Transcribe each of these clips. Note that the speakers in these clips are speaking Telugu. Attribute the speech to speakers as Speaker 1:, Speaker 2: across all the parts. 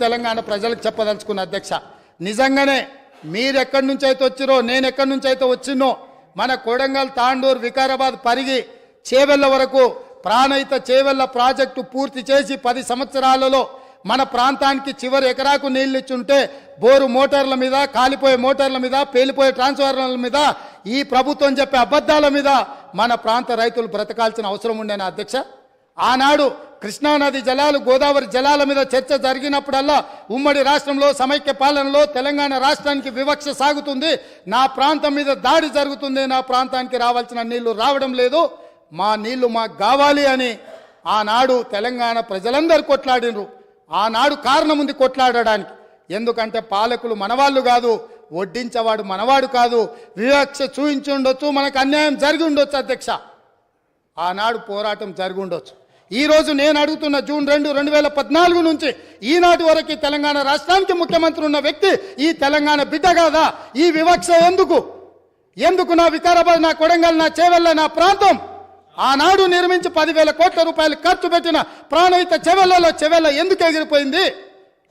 Speaker 1: తెలంగాణ ప్రజలకు చెప్పదలుచుకున్న అధ్యక్ష నిజంగానే మీరు ఎక్కడి నుంచి అయితే వచ్చిరో నేను ఎక్కడి నుంచి అయితే వచ్చినో మన కొడంగల్ తాండూరు వికారాబాద్ పరిగి చేవెళ్ళ వరకు ప్రాణహిత చేవెళ్ళ ప్రాజెక్టు పూర్తి చేసి పది సంవత్సరాలలో మన ప్రాంతానికి చివరి ఎకరాకు నీళ్ళు ఇచ్చుంటే బోరు మోటార్ల మీద కాలిపోయే మోటార్ల మీద పేలిపోయే ట్రాన్స్ఫార్మర్ల మీద ఈ ప్రభుత్వం చెప్పే అబద్ధాల మీద మన ప్రాంత రైతులు బ్రతకాల్సిన అవసరం ఉండేనా అధ్యక్ష? ఆనాడు కృష్ణానది జలాలు గోదావరి జలాల మీద చర్చ జరిగినప్పుడల్లా ఉమ్మడి రాష్ట్రంలో సమైక్య పాలనలో తెలంగాణ రాష్ట్రానికి వివక్ష సాగుతుంది. నా ప్రాంతం మీద దాడి జరుగుతుంది. నా ప్రాంతానికి రావాల్సిన నీళ్ళు రావడం లేదు. మా నీళ్ళు మాకు కావాలి అని ఆనాడు తెలంగాణ ప్రజలందరూ కొట్లాడినరు. ఆనాడు కారణం ఉంది కొట్లాడడానికి. ఎందుకంటే పాలకులు మనవాళ్ళు కాదు వడ్డించేవాడు మనవాడు కాదు. వివక్ష చూయించి ఉండొచ్చు మనకు అన్యాయం జరిగి ఉండొచ్చు అధ్యక్ష. ఆనాడు పోరాటం జరిగి ఉండొచ్చు. ఈ రోజు నేను అడుగుతున్న జూన్ రెండు రెండు వేల పద్నాలుగు నుంచి ఈనాటి వరకు తెలంగాణ రాష్ట్రానికి ముఖ్యమంత్రి ఉన్న వ్యక్తి ఈ తెలంగాణ బిడ్డ కాదా? ఈ వివక్ష ఎందుకు? ఎందుకు నా వికారాబాద్ నా కొడంగల్ నా చేవెళ్ళ నా ప్రాంతం? ఆనాడు నిర్మించి పదివేల కోట్ల రూపాయలు ఖర్చు పెట్టిన ప్రాణహిత చెవెళ్ళలో చెవెళ్ళ ఎందుకు ఎగిరిపోయింది?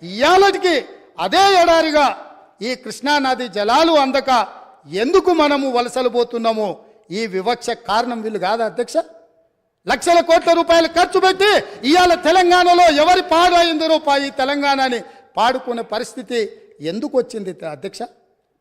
Speaker 1: ఇయాలటికి అదే ఎడారిగా ఈ కృష్ణానది జలాలు అందక ఎందుకు మనము వలసలు పోతున్నాము? ఈ వివక్ష కారణం వీళ్ళు కాదా అధ్యక్ష? లక్షల కోట్ల రూపాయలు ఖర్చు పెట్టి ఇవాళ తెలంగాణలో ఎవరి పాడు అయింది రూపాయి తెలంగాణని పాడుకునే పరిస్థితి ఎందుకు వచ్చింది అధ్యక్ష?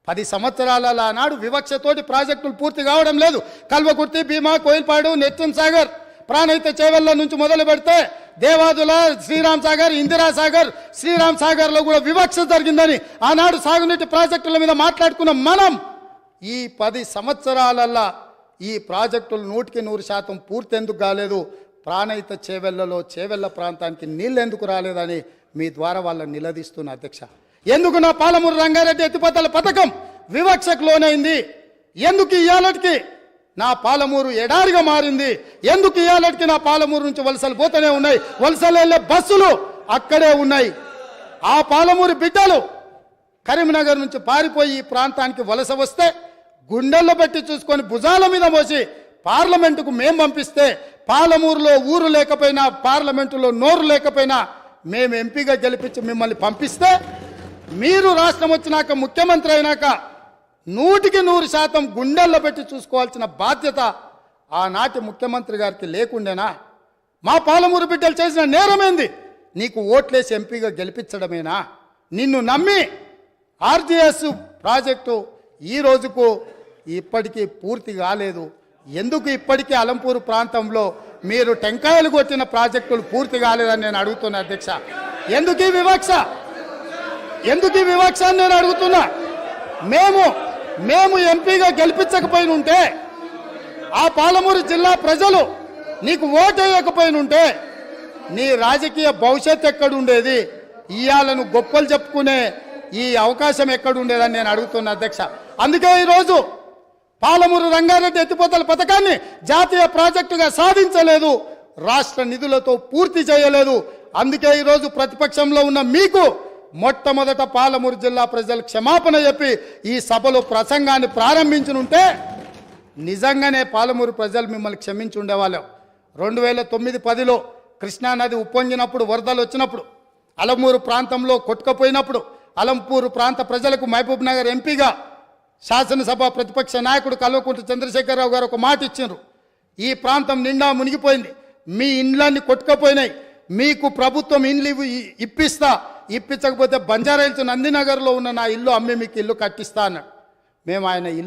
Speaker 1: పది సంవత్సరాల నాడు వివక్షతోటి ప్రాజెక్టులు పూర్తి కావడం లేదు. కల్వకుర్తి భీమా కోయిల్పాడు నెత్తిన్ సాగర్ ప్రాణహిత చేవెళ్ళ నుంచి మొదలు పెడితే దేవాదుల శ్రీరామ్ సాగర్ ఇందిరా సాగర్ శ్రీరామ్ సాగర్లో కూడా వివక్ష జరిగిందని ఆనాడు సాగునీటి ప్రాజెక్టుల మీద మాట్లాడుకున్న మనం ఈ పది సంవత్సరాలల్లా ఈ ప్రాజెక్టులు నూటికి నూరు శాతం పూర్తి ఎందుకు కాలేదు. ప్రాణహిత చేవెళ్ళలో చేవెళ్ళ ప్రాంతానికి నీళ్ళు ఎందుకు రాలేదని మీ ద్వారా వాళ్ళని నిలదీస్తున్న అధ్యక్ష. ఎందుకు నా పాలమూరు రంగారెడ్డి ఎత్తిపోతల పథకం వివక్షకు లోనైంది? ఎందుకు ఇయ్యాలటికి నా పాలమూరు ఎడారిగా మారింది? ఎందుకు ఇయాలటికి నా పాలమూరు నుంచి వలసలు పోతూనే ఉన్నాయి? వలసలు వెళ్ళే బస్సులు అక్కడే ఉన్నాయి. ఆ పాలమూరు బిడ్డలు కరీంనగర్ నుంచి పారిపోయి ఈ ప్రాంతానికి వలస వస్తే గుండెల్లో పెట్టి చూసుకొని భుజాల మీద మోసి పార్లమెంటుకు మేము పంపిస్తే పాలమూరులో ఊరు లేకపోయినా పార్లమెంటులో నోరు లేకపోయినా మేము ఎంపీగా గెలిపించి మిమ్మల్ని పంపిస్తే మీరు రాష్ట్రం వచ్చినాక ముఖ్యమంత్రి అయినాక నూటికి నూరు శాతం గుండెల్లో పెట్టి చూసుకోవాల్సిన బాధ్యత ఆనాటి ముఖ్యమంత్రి గారికి లేకుండేనా? మా పాలమూరు బిడ్డలు చేసిన నేరమేంది? నీకు ఓట్లేసి ఎంపీగా గెలిపించడమేనా? నిన్ను నమ్మి ఆర్జీఎస్ ప్రాజెక్టు ఈ రోజుకు ఇప్పటికీ పూర్తి కాలేదు. ఎందుకు ఇప్పటికీ అలంపూరు ప్రాంతంలో మీరు టెంకాయలు కొట్టిన ప్రాజెక్టులు పూర్తి కాలేదని నేను అడుగుతున్నా అధ్యక్ష? ఎందుకు ఈ వివక్ష? ఎందుకు ఈ వివక్ష అని నేను అడుగుతున్నా? మేము మేము ఎంపీగా గెలిపించకపోయినుంటే ఆ పాలమూరు జిల్లా ప్రజలు నీకు ఓటేయకపోయినుంటే నీ రాజకీయ భవిష్యత్ ఎక్కడుండేది? ఇయాలను గొప్పలు చెప్పుకునే ఈ అవకాశం ఎక్కడుండేదని నేను అడుగుతున్నా అధ్యక్ష. అందుకే ఈరోజు పాలమూరు రంగారెడ్డి ఎత్తిపోతల పథకాన్ని జాతీయ ప్రాజెక్టుగా సాధించలేదు. రాష్ట్ర నిధులతో పూర్తి చేయలేదు. అందుకే ఈరోజు ప్రతిపక్షంలో ఉన్న మీకు మొట్టమొదట పాలమూరు జిల్లా ప్రజలు క్షమాపణ చెప్పి ఈ సభలో ప్రసంగాన్ని ప్రారంభించనుంటే నిజంగానే పాలమూరు ప్రజలు మిమ్మల్ని క్షమించి ఉండేవాళ్ళం. రెండు వేల తొమ్మిది పదిలో కృష్ణానది ఉప్పొంగినప్పుడు వరదలు వచ్చినప్పుడు అలమూరు ప్రాంతంలో కొట్టుకపోయినప్పుడు అలంపూరు ప్రాంత ప్రజలకు మహబూబ్ నగర్ ఎంపీగా శాసనసభ ప్రతిపక్ష నాయకుడు కల్వకుంట్ల చంద్రశేఖరరావు గారు ఒక మాట ఇచ్చిండ్రు. ఈ ప్రాంతం నిండా మునిగిపోయింది. మీ ఇండ్లన్నీ కొట్టుకపోయినాయి. మీకు ప్రభుత్వం ఇండ్లు ఇప్పిస్తా. ఇప్పించకపోతే బంజారాయిల్స్ నందినగర్లో ఉన్న నా ఇల్లు అమ్మి మీకు ఇల్లు కట్టిస్తా అన్నాడు. మేము ఆయన ఇల్లు